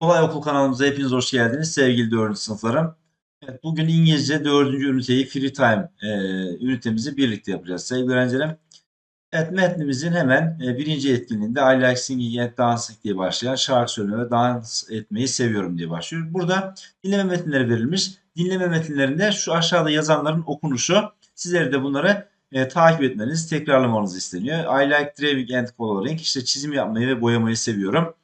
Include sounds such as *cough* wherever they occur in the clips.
Kolay Okul kanalımıza hepiniz hoş geldiniz sevgili 4. sınıflarım. Evet, bugün İngilizce 4. üniteyi Free Time e, ünitemizi birlikte yapacağız sevgili öğrencilerim. Evet metnimizin hemen e, birinci etkinliğinde I like singing and dancing diye başlayan şarkı söyleme ve dans etmeyi seviyorum diye başlıyor. Burada dinleme metinleri verilmiş. Dinleme metinlerinde şu aşağıda yazanların okunuşu sizleri de bunları e, takip etmeniz, tekrarlamanız isteniyor. I like drawing and coloring. İşte çizim yapmayı ve boyamayı seviyorum.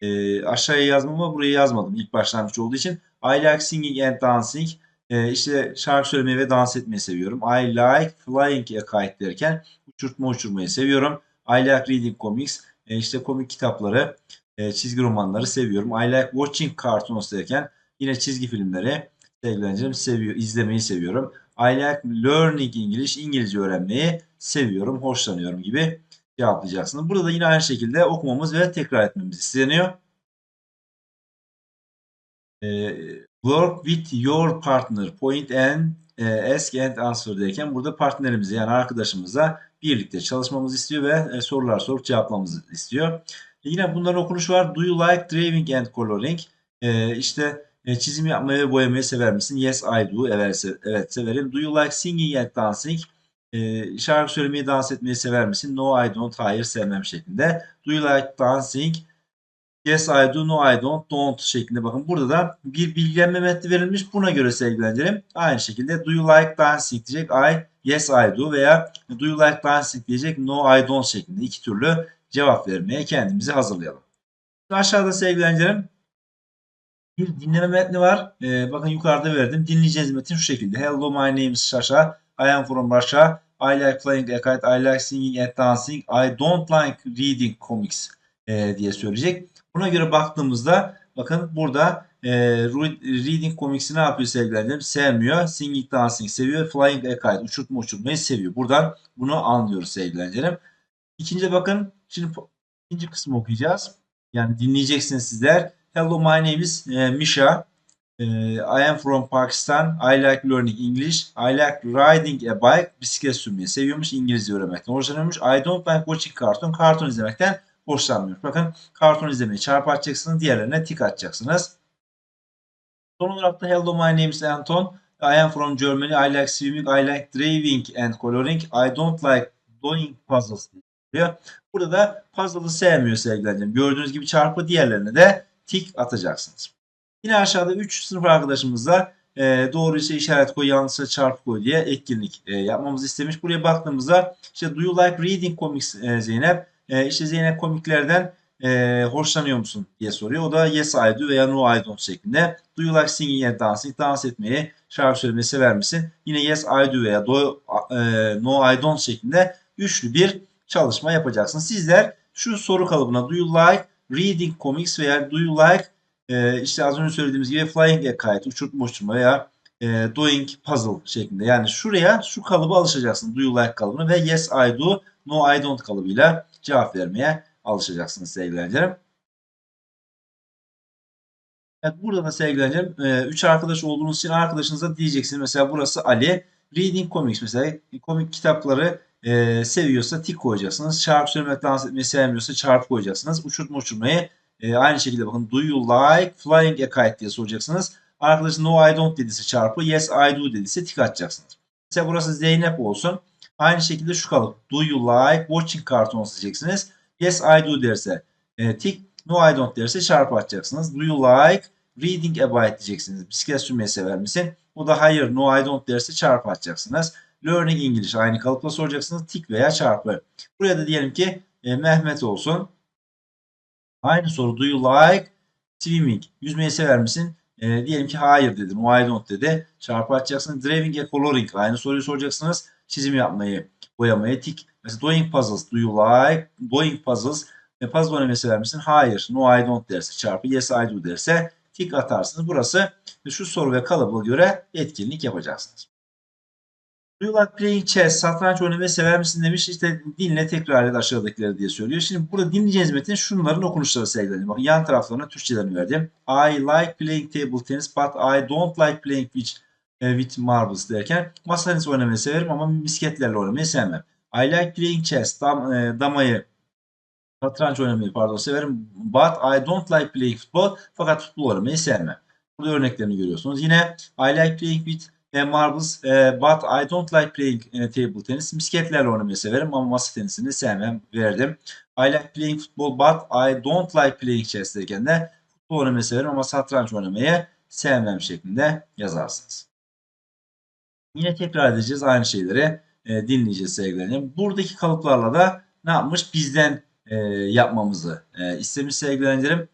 E, aşağıya yazmam ama buraya yazmadım ilk başlangıç olduğu için. I like singing and dancing. E, işte şarkı söylemeyi ve dans etmeyi seviyorum. I like flying a kite derken uçurtma uçurmayı seviyorum. I like reading comics. E, işte komik kitapları, e, çizgi romanları seviyorum. I like watching cartoons derken yine çizgi filmleri sevgilerim seviyor, izlemeyi seviyorum. I like learning English. İngilizce öğrenmeyi seviyorum, hoşlanıyorum gibi cevaplayacaksınız. Burada da yine aynı şekilde okumamız ve tekrar etmemiz isteniyor. Ee, work with your partner. Point and e, ask and answer derken burada partnerimize yani arkadaşımıza birlikte çalışmamızı istiyor ve e, sorular sorup cevaplamamızı istiyor. Yine bunların okunuşu var. Do you like drawing and coloring? E, işte e, çizim yapmayı ve boyamayı sever misin? Yes I do. Evet, severim. Do you like singing and dancing? E, şarkı söylemeyi, dans etmeyi sever misin? No I don't. Hayır sevmem şeklinde. Do you like dancing? Yes I do, no I don't, don't şeklinde bakın. Burada da bir bilgilenme metni verilmiş. Buna göre sevgilendirelim. Aynı şekilde do you like dancing diyecek I, yes I do veya do you like dancing diyecek no I don't şeklinde iki türlü cevap vermeye kendimizi hazırlayalım. Aşağıda sevgilendirelim. Bir dinleme metni var. Ee, bakın yukarıda verdim. Dinleyeceğiz metin şu şekilde. Hello my name is Shasha. I am from Russia. I like playing a kite. I like singing and dancing. I don't like reading comics e, diye söyleyecek. Buna göre baktığımızda bakın burada e, reading comics'i ne yapıyor sevgilerim? Sevmiyor. Singing, dancing seviyor. Flying a kite, uçurtma uçurmayı seviyor. Buradan bunu anlıyoruz sevgilerim. İkinci bakın şimdi ikinci kısmı okuyacağız. Yani dinleyeceksiniz sizler. Hello my name is e, Misha. E, I am from Pakistan. I like learning English. I like riding a bike. Bisiklet sürmeyi seviyormuş. İngilizce öğrenmekten hoşlanıyormuş. I don't like watching cartoon. Karton izlemekten hoşlanmıyor. Bakın karton izlemeyi çarpı atacaksınız. Diğerlerine tik atacaksınız. Son olarak da Hello my name is Anton. I am from Germany. I like swimming. I like driving and coloring. I don't like doing puzzles. Burada da puzzle'ı sevmiyor sevgilerim. Gördüğünüz gibi çarpı diğerlerine de tik atacaksınız. Yine aşağıda 3 sınıf arkadaşımızla e, doğru ise işaret koy, yanlışsa çarpı koy diye etkinlik e, yapmamızı istemiş. Buraya baktığımızda işte do you like reading comics e, Zeynep? E, işte Zeynep komiklerden e, hoşlanıyor musun diye soruyor. O da yes I do veya no I don't şeklinde. Do you like singing and dancing? Dans etmeyi, şarkı söylemeyi sever misin? Yine yes I do veya do, e, no I don't şeklinde üçlü bir çalışma yapacaksın. Sizler şu soru kalıbına do you like reading comics veya do you like e, işte az önce söylediğimiz gibi flying a kite, uçurtma uçurma veya e, doing puzzle şeklinde. Yani şuraya şu kalıba alışacaksın. Do you like kalıbını ve yes I do, no I don't kalıbıyla cevap vermeye alışacaksınız sevgili öğrencilerim. Evet, burada da sevgili öğrencilerim 3 arkadaş olduğunuz için arkadaşınıza diyeceksiniz. Mesela burası Ali. Reading comics mesela komik kitapları e, seviyorsa tik koyacaksınız. Çarpı söylemek, dans etmeyi sevmiyorsa çarpı koyacaksınız. Uçurtma uçurmayı e, aynı şekilde bakın do you like flying a kite diye soracaksınız. Arkadaş no I don't dediyse çarpı yes I do dediyse tik atacaksınız. Mesela burası Zeynep olsun. Aynı şekilde şu kalıp do you like watching cartoons diyeceksiniz. Yes I do derse e, tik no I don't derse çarpı atacaksınız. Do you like reading a bike diyeceksiniz. Bisiklet sürmeyi sever misin? O da hayır no I don't derse çarpı atacaksınız. Learning English aynı kalıpla soracaksınız. Tik veya çarpı. Buraya da diyelim ki e, Mehmet olsun. Aynı soru do you like swimming? Yüzmeyi sever misin? E, diyelim ki hayır dedi. No I don't dedi. Çarpı atacaksınız. Driving a coloring. Aynı soruyu soracaksınız. Çizim yapmayı, boyamayı tik. Mesela doing puzzles. Do you like doing puzzles? E, puzzle oynamayı sever misin? Hayır. No I don't derse çarpı yes I do derse tik atarsınız. Burası şu soru ve kalıba göre etkinlik yapacaksınız. Do you playing chess? Satranç oynamayı sever misin demiş. İşte dinle tekrar et aşağıdakileri diye söylüyor. Şimdi burada dinleyeceğiniz metin şunların okunuşları sevgilerim. Bakın yan taraflarına Türkçelerini verdim. I like playing table tennis but I don't like playing with, uh, with marbles derken masa tenisi oynamayı severim ama misketlerle oynamayı sevmem. I like playing chess. Dam, e, damayı Satranç oynamayı pardon severim. But I don't like playing football. Fakat futbol oynamayı sevmem. Burada örneklerini görüyorsunuz. Yine I like playing with e, marbles e, but I don't like playing e, table tennis. Misketlerle oynamayı severim ama masa tenisini sevmem. Verdim. I like playing football but I don't like playing chess derken de futbol oynamayı severim ama satranç oynamayı sevmem şeklinde yazarsınız. Yine tekrar edeceğiz aynı şeyleri e, dinleyeceğiz sevgilerim. Buradaki kalıplarla da ne yapmış? Bizden e, yapmamızı e, istemiş sevgilerim.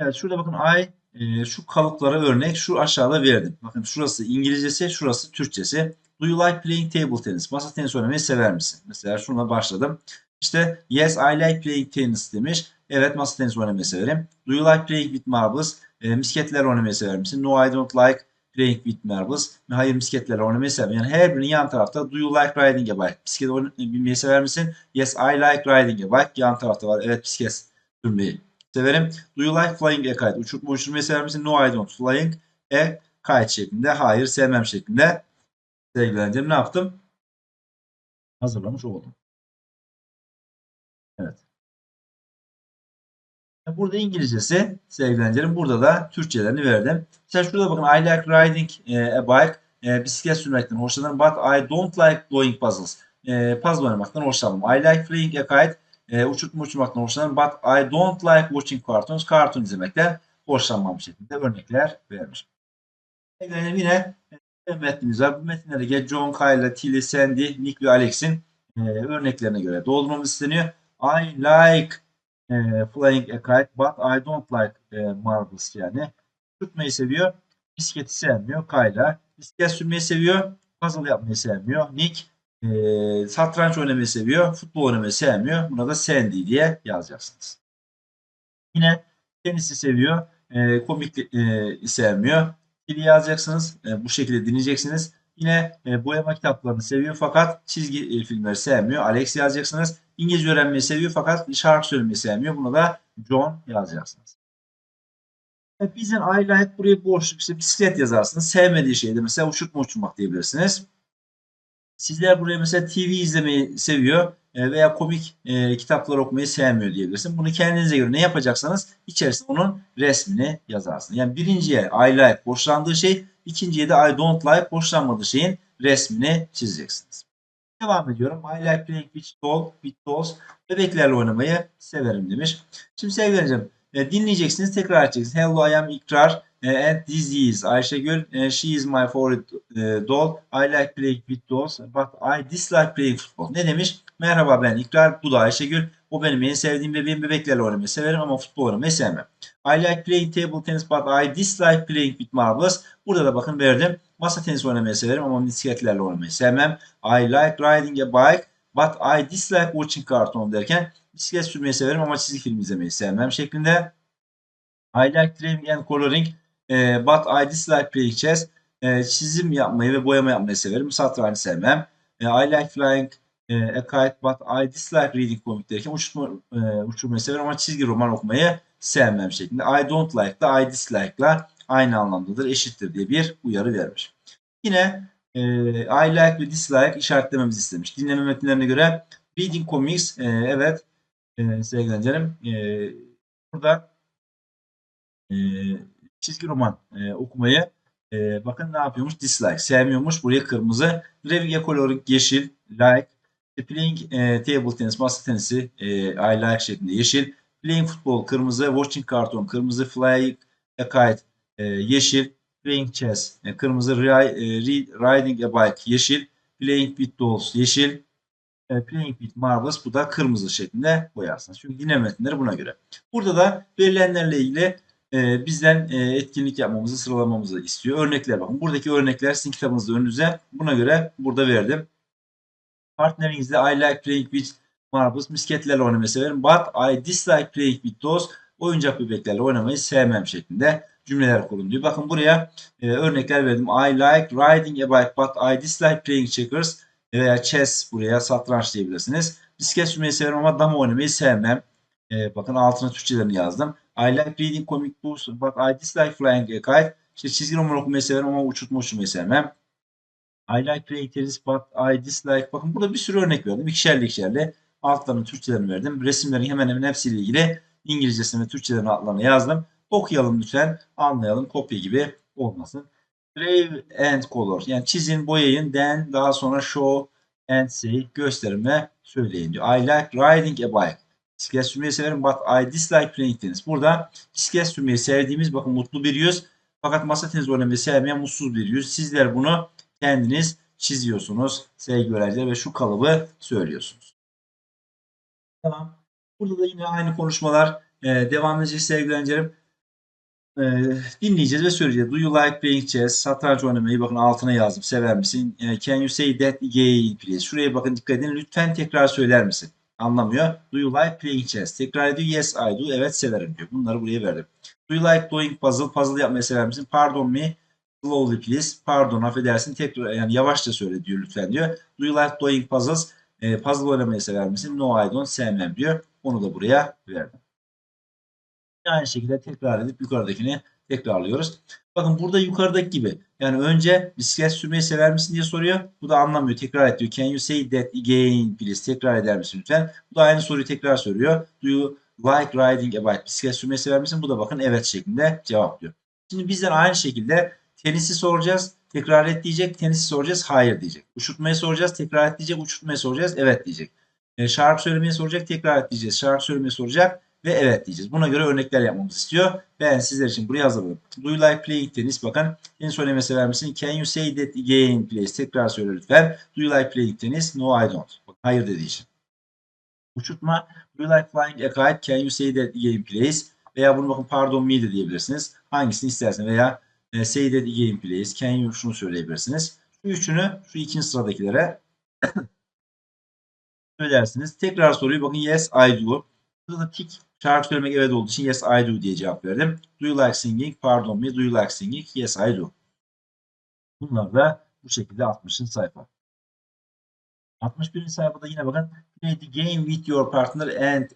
Evet şurada bakın I e, şu kalıplara örnek şu aşağıda verdim. Bakın şurası İngilizcesi, şurası Türkçesi. Do you like playing table tennis? Masa tenisi oynamayı sever misin? Mesela şuna başladım. İşte yes I like playing tennis demiş. Evet masa tenisi oynamayı severim. Do you like playing with marbles? E, misketler oynamayı sever misin? No I don't like playing with marbles. Hayır misketlerle oynamayı sevmem. Yani her birinin yan tarafta do you like riding a bike? Bisiklet binmeyi sever misin? Yes I like riding a bike. Yan tarafta var. Evet bisiklet sürmeyi severim. Do you like flying a kite? Uçurtma uçurmayı sever misin? No I don't. Flying a kite şeklinde. Hayır sevmem şeklinde. Sevgilerim ne yaptım? Hazırlamış oldum. Evet. Burada İngilizcesi sevgilerim. Burada da Türkçelerini verdim. Mesela şurada bakın I like riding e, a bike. E, bisiklet sürmekten hoşlanırım. But I don't like doing puzzles. E, puzzle oynamaktan hoşlanmam. I like flying a kite. E, uçurtma uçurmaktan hoşlanırım. But I don't like watching cartoons. Kartun izlemekten hoşlanmam şeklinde örnekler vermiş. Yani yine e, metnimiz var. Bu metinlere geç John, Kyle, Tilly, Sandy, Nick ve Alex'in e, örneklerine göre doldurmamız isteniyor. I like e, flying a kite but I don't like e, marbles yani. Tutmayı seviyor. Bisikleti sevmiyor. Kayla. Bisiklet sürmeyi seviyor. Puzzle yapmayı sevmiyor. Nick e, satranç oynamayı seviyor. Futbol oynamayı sevmiyor. Buna da Sandy diye yazacaksınız. Yine tenisi seviyor. E, komik e, sevmiyor. Dili yazacaksınız. E, bu şekilde dinleyeceksiniz. Yine e, boyama kitaplarını seviyor fakat çizgi e, filmleri sevmiyor. Alex yazacaksınız. İngilizce öğrenmeyi seviyor fakat şarkı söylemeyi sevmiyor. Buna da John yazacaksınız. Evet, bizden I like buraya boşluk işte bisiklet yazarsınız. Sevmediği şeyde mesela uçurtma uçurmak diyebilirsiniz. Sizler buraya mesela TV izlemeyi seviyor e, veya komik e, kitaplar okumayı sevmiyor diyebilirsiniz. Bunu kendinize göre ne yapacaksanız içerisine onun resmini yazarsınız. Yani birinciye I like hoşlandığı şey, ikinciye de I don't like hoşlanmadığı şeyin resmini çizeceksiniz. Devam ediyorum. I like playing with doll, with dolls. Bebeklerle oynamayı severim demiş. Şimdi sevgilerim e, dinleyeceksiniz, tekrar edeceksiniz. Hello, I am İkrar. E, and is Ayşegül. E, she is my favorite e, doll. I like playing with dolls, but I dislike playing football. Ne demiş? Merhaba ben İkrar, bu da Ayşegül. O benim en sevdiğim bebeğim. Bebeklerle oynamayı severim ama futbol oynamayı sevmem. I like playing table tennis, but I dislike playing with marbles. Burada da bakın verdim. Masa tenisi oynamayı severim ama bisikletlerle oynamayı sevmem. I like riding a bike, but I dislike watching cartoon derken bisiklet sürmeyi severim ama çizgi film izlemeyi sevmem şeklinde. I like drawing and coloring, e, but I dislike playing chess. E, çizim yapmayı ve boyama yapmayı severim. Satrancı sevmem. E, I like flying e, a kite, but I dislike reading comic derken uçurma, e, uçurmayı severim ama çizgi roman okumayı sevmem şeklinde. I don't like ile I dislike ile aynı anlamdadır, eşittir diye bir uyarı vermiş. Yine e, I like ve dislike işaretlememizi istemiş. Dinleme metinlerine göre reading comics e, evet e, sevgili canım e, burada e, çizgi roman e, okumayı e, bakın ne yapıyormuş? Dislike. Sevmiyormuş. Buraya kırmızı. Revia coloring yeşil. Like. Playing e, table tennis, masa tenisi e, I like şeklinde yeşil. Playing football kırmızı. Watching cartoon kırmızı. Flying a kite e, yeşil. Playing chess e, kırmızı. Ri, e, riding a bike yeşil. Playing with dolls yeşil. E, playing with marbles bu da kırmızı şeklinde boyarsınız. Çünkü dinleme metinleri buna göre. Burada da verilenlerle ilgili e, bizden e, etkinlik yapmamızı, sıralamamızı istiyor. Örnekler bakın. Buradaki örnekler sizin kitabınızda önünüze. Buna göre burada verdim. Partnerinizde I like playing with marbles, misketlerle oynamayı severim. But I dislike playing with those. Oyuncak bebeklerle oynamayı sevmem şeklinde cümleler kurun diyor. Bakın buraya e, örnekler verdim. I like riding a bike but I dislike playing checkers veya chess buraya satranç diyebilirsiniz. Bisiklet sürmeyi severim ama dama oynamayı sevmem. E, bakın altına Türkçelerini yazdım. I like reading comic books but I dislike flying a kite. İşte çizgi roman okumayı severim ama uçurtma uçurmayı sevmem. I like tennis but I dislike. Bakın burada bir sürü örnek verdim. İkişerli ikişerli. Altlarını Türkçelerini verdim. Resimlerin hemen hemen hepsiyle ilgili İngilizcesini ve Türkçelerini altlarına yazdım. Okuyalım lütfen. Anlayalım. Kopya gibi olmasın. Brave and color. Yani çizin, boyayın, then daha sonra show and say gösterin ve söyleyin diyor. I like riding a bike. Bisiklet sürmeyi severim but I dislike playing tennis. Burada bisiklet sürmeyi sevdiğimiz bakın mutlu bir yüz. Fakat masa tenisi oynamayı sevmeyen mutsuz bir yüz. Sizler bunu kendiniz çiziyorsunuz sevgili öğrenciler ve şu kalıbı söylüyorsunuz. Tamam. Burada da yine aynı konuşmalar e, devam edecek sevgili öğrencilerim. E, dinleyeceğiz ve söyleyeceğiz. Do you like playing chess? Satranç oynamayı bakın altına yazdım. Sever misin? E, can you say that again please? Şuraya bakın dikkat edin. Lütfen tekrar söyler misin? Anlamıyor. Do you like playing chess? Tekrar ediyor. Yes I do. Evet severim diyor. Bunları buraya verdim. Do you like doing puzzle? Puzzle yapmayı sever misin? Pardon me. Slowly please. Pardon affedersin. Tekrar yani yavaşça söyle diyor lütfen diyor. Do you like doing puzzles? E, puzzle oynamayı sever misin? No I don't. Sevmem diyor. Onu da buraya verdim. Aynı şekilde tekrar edip yukarıdakini tekrarlıyoruz. Bakın burada yukarıdaki gibi. Yani önce bisiklet sürmeyi sever misin diye soruyor. Bu da anlamıyor. Tekrar et diyor. Can you say that again please? Tekrar eder misin lütfen? Bu da aynı soruyu tekrar soruyor. Do you like riding a bike? Bisiklet sürmeyi sever misin? Bu da bakın evet şeklinde cevaplıyor. Şimdi bizden aynı şekilde tenisi soracağız. Tekrar et diyecek. Tenisi soracağız. Hayır diyecek. Uçurtmayı soracağız. Tekrar et diyecek. Uçurtmayı soracağız. Evet diyecek. E, şarkı söylemeyi soracak. Tekrar et diyeceğiz. Şarkı söylemeyi soracak ve evet diyeceğiz. Buna göre örnekler yapmamızı istiyor. Ben sizler için buraya hazırladım. Do you like playing tennis? Bakın tenis oynamayı sever misin? Can you say that again please? Tekrar söyle lütfen. Do you like playing tennis? No I don't. Bak, hayır dediği için. Uçurtma. Do you like flying a kite? Can you say that again please? Veya bunu bakın pardon me de diyebilirsiniz. Hangisini isterseniz veya e, say that again please. Can you şunu söyleyebilirsiniz. Şu üçünü şu ikinci sıradakilere *coughs* söylersiniz. Tekrar soruyu bakın yes I do. Burada da tik şarkı söylemek evet olduğu için yes I do diye cevap verdim. Do you like singing? Pardon me. Do you like singing? Yes I do. Bunlar da bu şekilde 60. sayfa. 61. sayfada yine bakın play the game with your partner and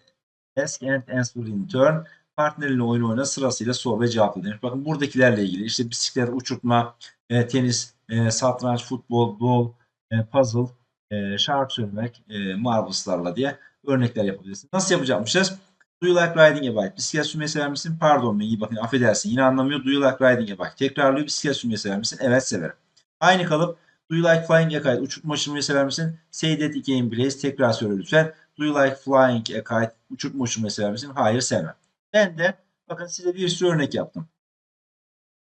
ask and answer in turn. Partneriyle oyun oyna sırasıyla sor ve cevapla demiş. Bakın buradakilerle ilgili işte bisiklet, uçurtma, e, tenis, e, satranç, futbol, bol, e, puzzle, e, şarkı söylemek, e, diye örnekler yapabilirsiniz. Nasıl yapacakmışız? Do you like riding a bike? Bisiklet sürmeyi sever misin? Pardon iyi bakın affedersin. Yine anlamıyor. Do you like riding a bike? Tekrarlıyor. Bisiklet sürmeyi sever misin? Evet severim. Aynı kalıp. Do you like flying a kite? Uçurtma uçurmayı sever misin? Say that again please. Tekrar söyle lütfen. Do you like flying a kite? Uçurtma uçurmayı sever misin? Hayır sevmem. Ben de bakın size bir sürü örnek yaptım.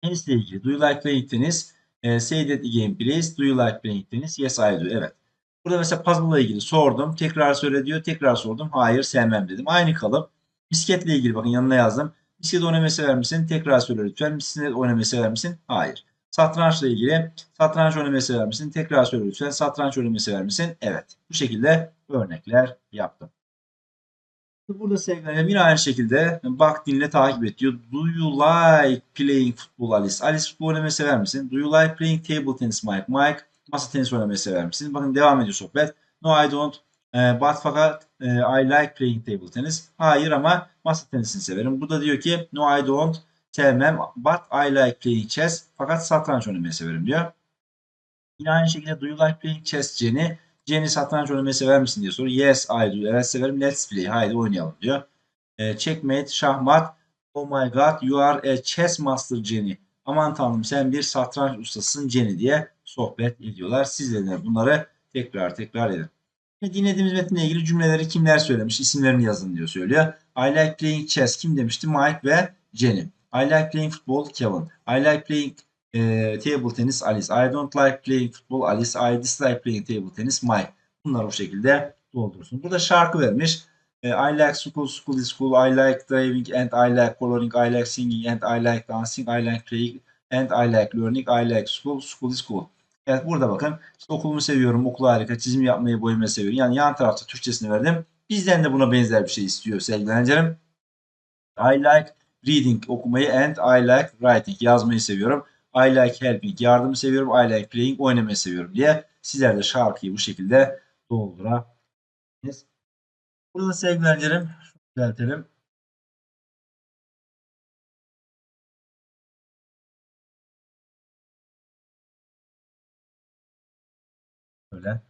Tenisle ilgili. Do you like playing tennis? E, say that again please. Do you like playing tennis? Yes I do. Evet. Burada mesela puzzle ile ilgili sordum. Tekrar söyle diyor. Tekrar sordum. Hayır sevmem dedim. Aynı kalıp. Bisikletle ilgili bakın yanına yazdım. Bisiklet oynamayı sever misin? Tekrar söyle lütfen. Bisiklet oynamayı sever misin? Hayır. Satrançla ilgili satranç oynamayı sever misin? Tekrar söyle lütfen. Satranç oynamayı sever misin? Evet. Bu şekilde örnekler yaptım. Burada sevgilerim yine aynı şekilde bak dinle takip et diyor. Do you like playing football Alice? Alice futbol oynamayı sever misin? Do you like playing table tennis Mike? Mike masa tenisi oynamayı sever misin? Bakın devam ediyor sohbet. No I don't. E, but fakat e, I like playing table tennis. Hayır ama masa tenisini severim. Bu da diyor ki no I don't sevmem but I like playing chess. Fakat satranç oynamayı severim diyor. Yine aynı şekilde do you like playing chess Jenny? Jenny satranç oynamayı sever misin diye soruyor. Yes I do. Evet severim. Let's play. Haydi oynayalım diyor. E, checkmate, şahmat. Oh my god you are a chess master Jenny. Aman tanrım sen bir satranç ustasısın Jenny diye sohbet ediyorlar. Sizler de bunları tekrar tekrar edin. Dinlediğimiz metinle ilgili cümleleri kimler söylemiş isimlerini yazın diyor söylüyor. I like playing chess kim demişti? Mike ve Jenny. I like playing football Kevin. I like playing e, table tennis Alice. I don't like playing football Alice. I dislike playing table tennis Mike. Bunları bu şekilde doldursun. Burada şarkı vermiş. E, I like school, school is school. I like driving and I like coloring. I like singing and I like dancing. I like playing and I like learning. I like school, school is school. Evet burada bakın. İşte okulumu seviyorum, okul harika, çizim yapmayı, boyamayı seviyorum. Yani yan tarafta Türkçesini verdim. Bizden de buna benzer bir şey istiyor sevgili öğrencilerim. I like reading, okumayı and I like writing, yazmayı seviyorum. I like helping, yardımı seviyorum. I like playing, oynamayı seviyorum diye sizler de şarkıyı bu şekilde doldurabilirsiniz. Burada sevgili öğrencilerim, düzeltelim. böyle.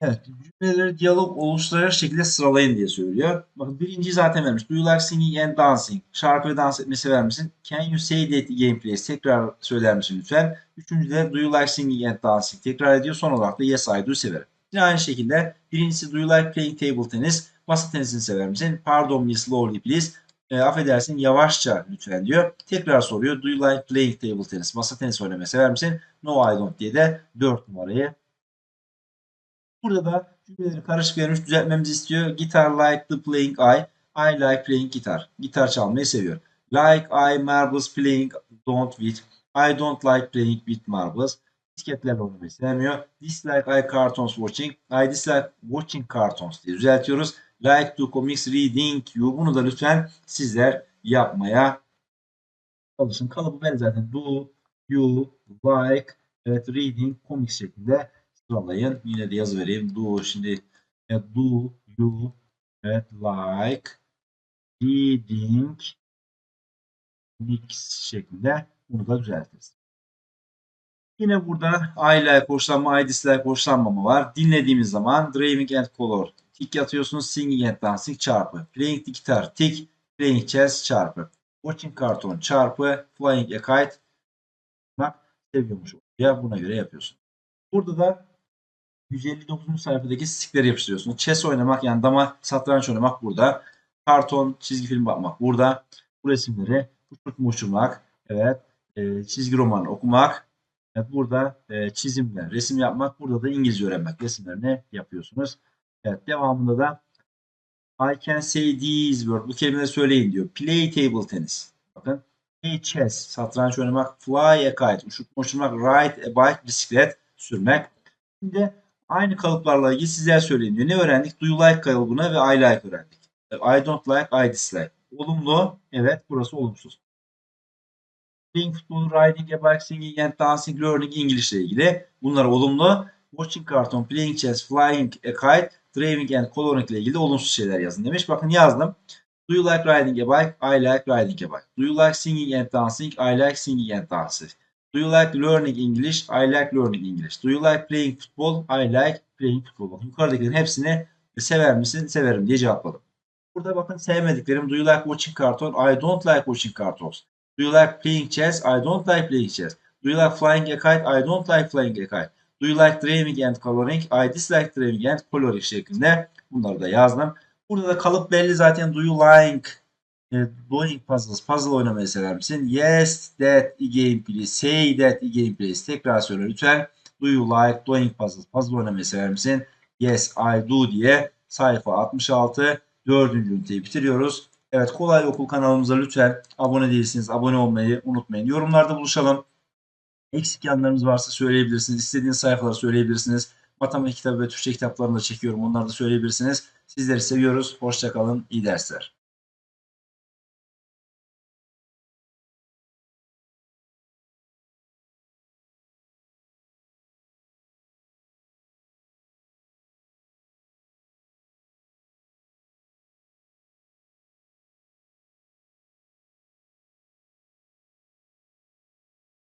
Evet, cümleleri diyalog oluşturarak şekilde sıralayın diye söylüyor. Bakın birinci zaten vermiş. Do you like singing and dancing? Şarkı ve dans etmeyi sever misin? Can you say that again please? Tekrar söyler misin lütfen? Üçüncü de do you like singing and dancing? Tekrar ediyor. Son olarak da yes I do severim. Yine aynı şekilde birincisi do you like playing table tennis? Masa tenisini sever misin? Pardon me slowly please. E, affedersin yavaşça lütfen diyor. Tekrar soruyor. Do you like playing table tennis? Masa tenisi oynamayı sever misin? No I don't diye de 4 numarayı Burada da cümleleri karışık vermiş düzeltmemizi istiyor. Gitar like the playing I. I like playing guitar. Gitar çalmayı seviyor. Like I marbles playing don't with. I don't like playing with marbles. Disketlerle oynamayı sevmiyor. Dislike I cartoons watching. I dislike watching cartoons diye düzeltiyoruz. Like to comics reading you. Bunu da lütfen sizler yapmaya çalışın. Kalıbı ben zaten do, you, like, evet reading, comics şeklinde sıralayın. Yine de yazı vereyim. Do şimdi e, do you evet like reading mix şeklinde bunu da düzeltiriz. Yine burada I like hoşlanma, I dislike hoşlanmama var. Dinlediğimiz zaman driving and color tik atıyorsunuz. Singing and dancing çarpı. Playing the guitar tik. Playing chess çarpı. Watching cartoon çarpı. Flying a kite bak seviyormuş. Ya buna göre yapıyorsun. Burada da 159. sayfadaki stikleri yapıştırıyorsunuz. Chess oynamak yani dama satranç oynamak burada. Karton, çizgi film bakmak burada. Bu resimleri uçurtma uçurmak. Evet. E, çizgi roman okumak. Evet, burada e, çizimler, resim yapmak. Burada da İngilizce öğrenmek. Resimlerini yapıyorsunuz. Evet. Devamında da I can say these words. Bu kelimeleri söyleyin diyor. Play table tennis. Bakın. Play chess. Satranç oynamak. Fly a kite. Uçurtma uçurmak. Ride a bike. Bisiklet sürmek. Şimdi Aynı kalıplarla ilgili sizler söyleyin diyor. Ne öğrendik? Do you like kalıbını ve I like öğrendik. I don't like, I dislike. Olumlu, evet burası olumsuz. Playing football, riding a bike, singing and dancing, learning English ile ilgili. Bunlar olumlu. Watching cartoon, playing chess, flying a kite, driving and coloring ile ilgili olumsuz şeyler yazın demiş. Bakın yazdım. Do you like riding a bike? I like riding a bike. Do you like singing and dancing? I like singing and dancing. Do you like learning English? I like learning English. Do you like playing football? I like playing football. Yukarıdakilerin hepsini sever misin? Severim diye cevapladım. Burada bakın sevmediklerim. Do you like watching cartoon? I don't like watching cartoons. Do you like playing chess? I don't like playing chess. Do you like flying a kite? I don't like flying a kite. Do you like drawing and coloring? I dislike drawing and coloring şeklinde bunları da yazdım. Burada da kalıp belli zaten. Do you like e, doing puzzles? Puzzle oynamayı sever misin? Yes, that again please. Say that again please. Tekrar söyle lütfen. Do you like doing puzzles? Puzzle oynamayı sever misin? Yes, I do diye sayfa 66 dördüncü üniteyi bitiriyoruz. Evet Kolay Okul kanalımıza lütfen abone değilsiniz. Abone olmayı unutmayın. Yorumlarda buluşalım. Eksik yanlarınız varsa söyleyebilirsiniz. İstediğiniz sayfaları söyleyebilirsiniz. Matematik kitabı ve Türkçe kitaplarını da çekiyorum. Onları da söyleyebilirsiniz. Sizleri seviyoruz. Hoşçakalın. İyi dersler.